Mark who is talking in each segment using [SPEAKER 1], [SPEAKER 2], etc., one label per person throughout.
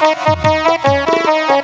[SPEAKER 1] আশীর্বাদ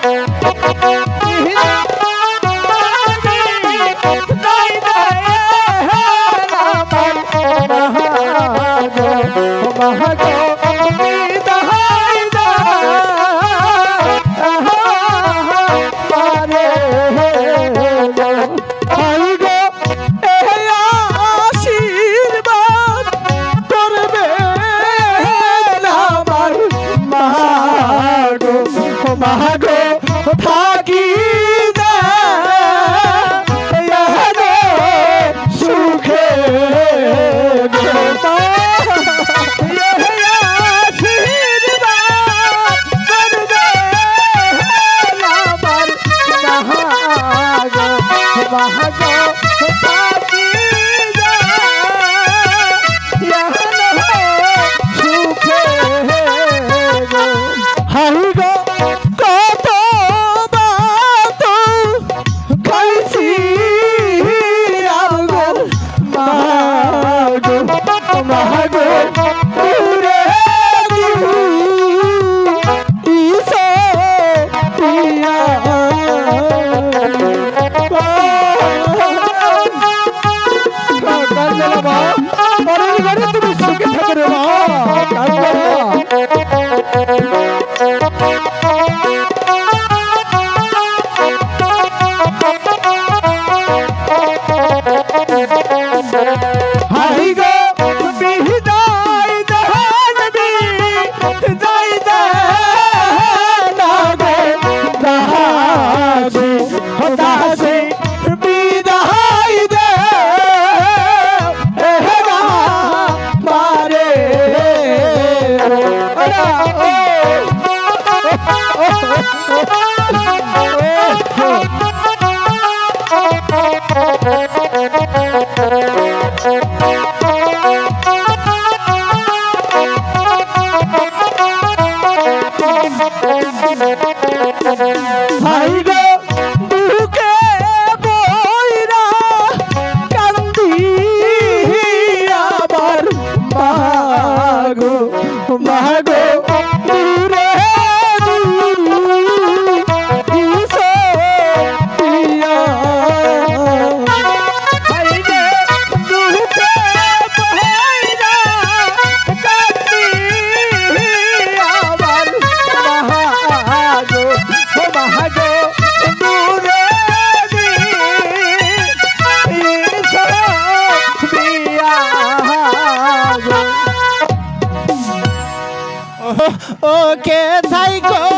[SPEAKER 2] ওকে থাইকো।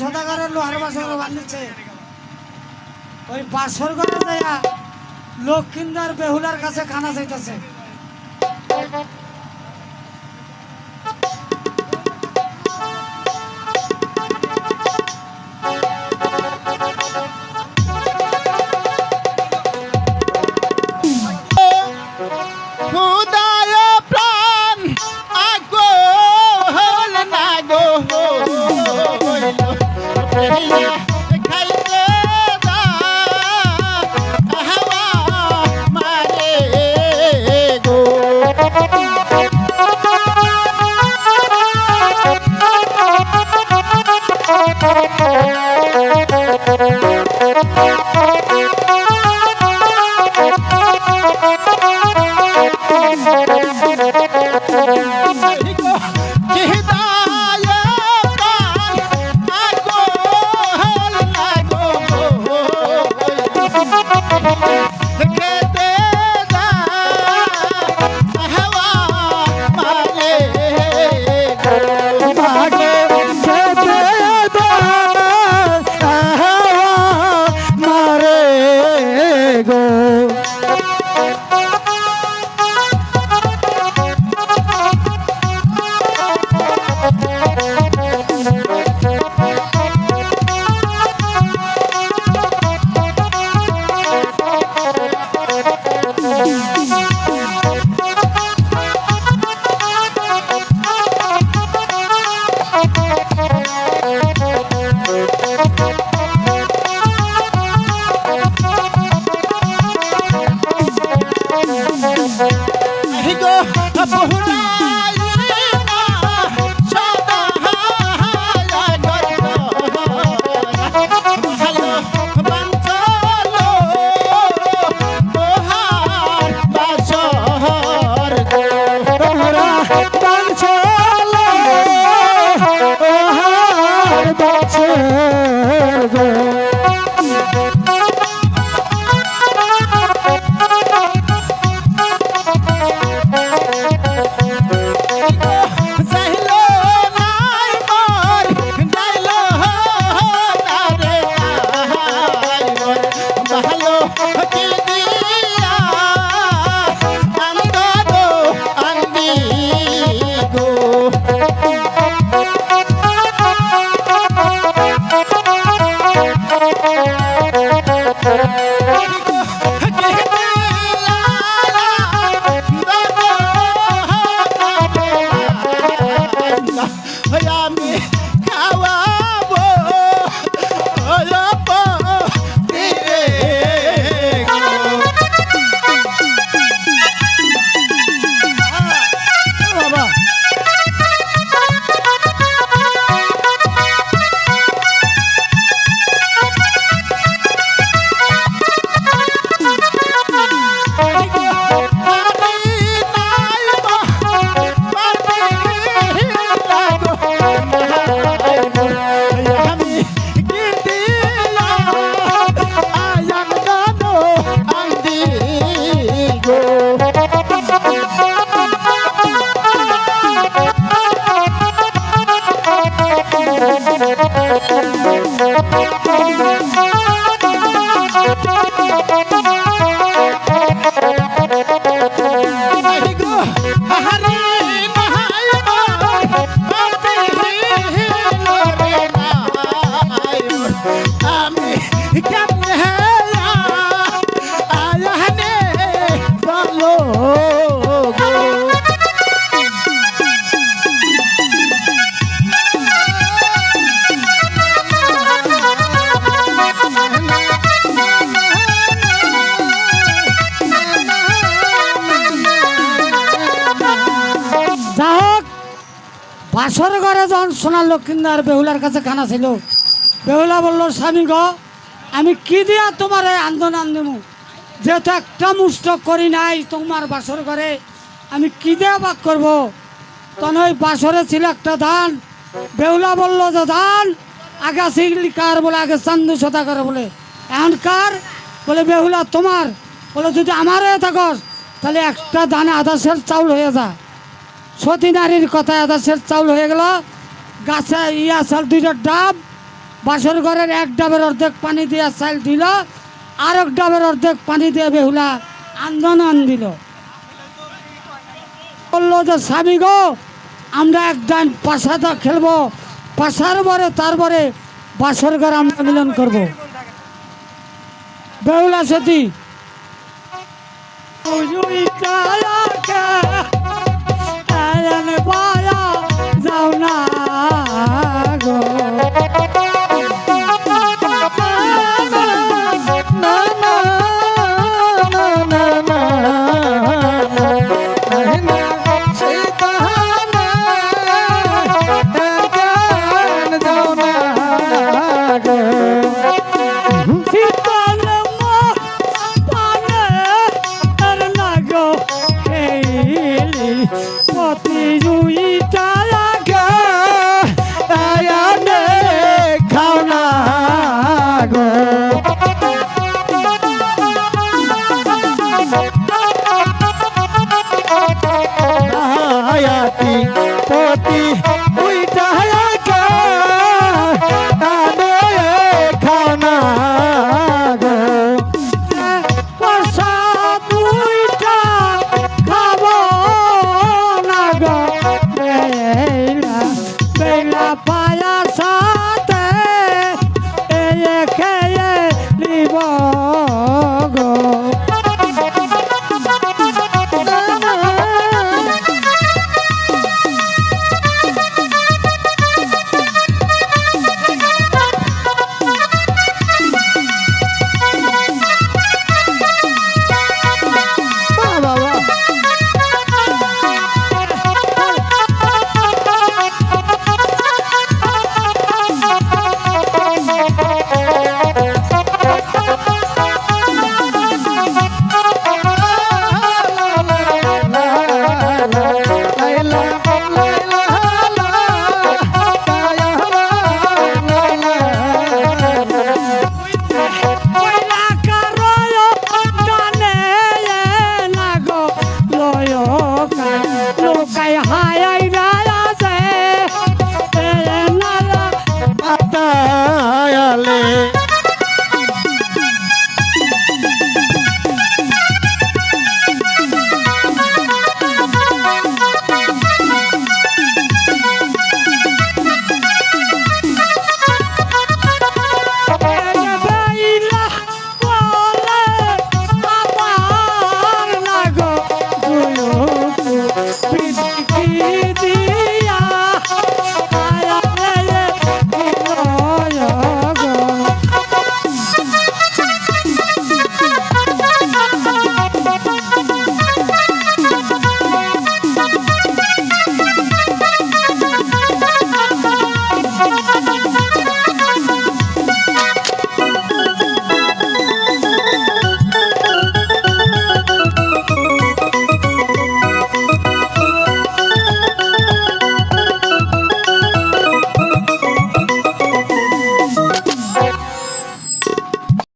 [SPEAKER 3] সদাগরের লোহার বাসর বানিয়েছে ওই বাসর ঘরে যাইয়া লক্ষ্মীন্দার বেহুলার কাছে খানা
[SPEAKER 1] যাইতেছে।
[SPEAKER 2] আমি
[SPEAKER 3] সোনার লক্ষ্মীন্দার বেহুলার কাছে খানা ছিল বেহুলা বলল, স্বামী গ, আমি কি দিয়া তোমার এই আন্দোলন দেবো যেহেতু একটা মুষ্ট করি নাই তোমার বাসর ঘরে, আমি কি দেয়া বাক করব? তখন ওই বাসরে ছিল একটা ধান বেহুলা বলল যে ধান আগে সিগলি কার বলে, আগে চান্দু সদা করে বলে। এখন কার বলে, বেহুলা তোমার, বলে, যদি আমার হয়ে থাকস, তাহলে একটা দানে আধা সের চাউল হয়ে যা। সতী নারীর কথায় আধা সের চাউল হয়ে গেল। গাছে ইয়া চাল দুইটা ডাব, বাসর ঘরের এক ডাবের অর্ধেক পানি দিয়ে চাল দিল আর এক ডাবের অর্ধেক পানি দিয়ে বেহুলা আন্দোলন দিল। বলল যে, স্বামী গো, আমরা এক ডান পাশাটা খেলব, পাশার পরে তারপরে বাসর ঘর আমরা মিলন করব। বেহুলা সতী কায়াকে